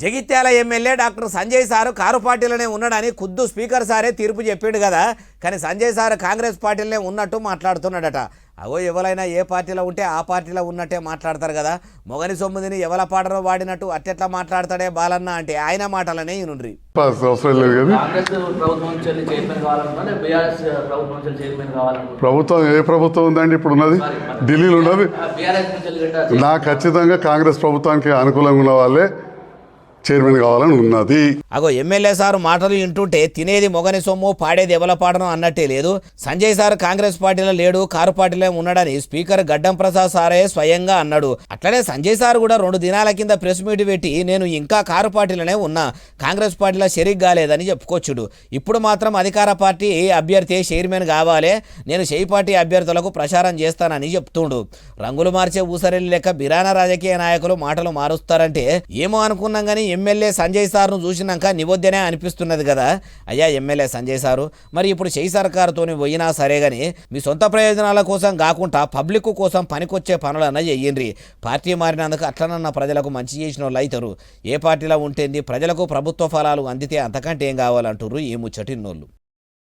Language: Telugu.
Jagtial MLA doctor Sanjay sir car పార్టీలోనే ఉన్నాడని ఖుద్దు స్పీకర్ సారే తీర్పు చెప్పిండు కదా. కానీ సంజయ్ సార్ కాంగ్రెస్ పార్టీలోనే ఉన్నట్టు మాట్లాడుతున్నాడట. అగో ఎవరైనా ఏ పార్టీలో ఉంటే ఆ పార్టీలో ఉన్నట్టే మాట్లాడతారు కదా. మొగని సొమ్మిదిని ఎవల పాటలో వాడినట్టు అట్టెట్లా మాట్లాడతాడే బాలన్న అంటే ఆయన మాటలనే ఈనుండ్రి ప్రభుత్వం ఏ ప్రభుత్వం ఉందండి ఇప్పుడు ఉన్నది? ఢిల్లీలో ఉన్నది? నా ఖచ్చితంగా కాంగ్రెస్ ప్రభుత్వానికి అనుకూలంగా ఉన్న వాళ్ళే. చైర్మన్ కావాలని ఉన్నది. అగో ఎమ్మెల్యే సార్ మాటలు వింటుంటే తినేది మొగని సొమ్ము పాడేది ఎవల పాడను అన్నట్టే లేదు. సంజయ్ సార్ కాంగ్రెస్ పార్టీలో లేడు కారు పార్టీలో ఉన్నాడని స్పీకర్ గడ్డం ప్రసాద్ సారే స్వయంగా అన్నాడు. అట్లనే సంజయ్ సార్ కూడా రెండు దినాల కింద ప్రెస్ మీట్ పెట్టి నేను ఇంకా కారు పార్టీలోనే ఉన్నా కాంగ్రెస్ పార్టీలో షరీక్ కాలేదని చెప్పుకోవచ్చుడు ఇప్పుడు మాత్రం అధికార పార్టీ అభ్యర్థి చైర్మన్ కావాలి నేను చేయి పార్టీ అభ్యర్థులకు ప్రచారం చేస్తానని చెప్తుండు. రంగులు మార్చే ఊసరెల్లి లెక్క బిరానా రాజకీయ నాయకులు మాటలు మారుస్తారంటే ఏమో అనుకున్నాం కానీ ఎమ్మెల్యే సంజయ్ సార్ను చూసినాక నివొద్దనే అనిపిస్తున్నది కదా. అయ్యా ఎమ్మెల్యే సంజయ్ సారు మరి ఇప్పుడు చేయి సర్కారుతోని పోయినా సరే కానీ మీ సొంత ప్రయోజనాల కోసం కాకుండా పబ్లిక్ కోసం పనికొచ్చే పనులన్నా చెయ్యండి పార్టీ మారినందుకు అట్లనన్న ప్రజలకు మంచి చేసిన వాళ్ళు అవుతారు. ఏ పార్టీలో ఉంటేంది ప్రజలకు ప్రభుత్వ ఫలాలు అందితే అంతకంటే ఏం కావాలంటారు ఈ ముచ్చటిన్నోళ్ళు.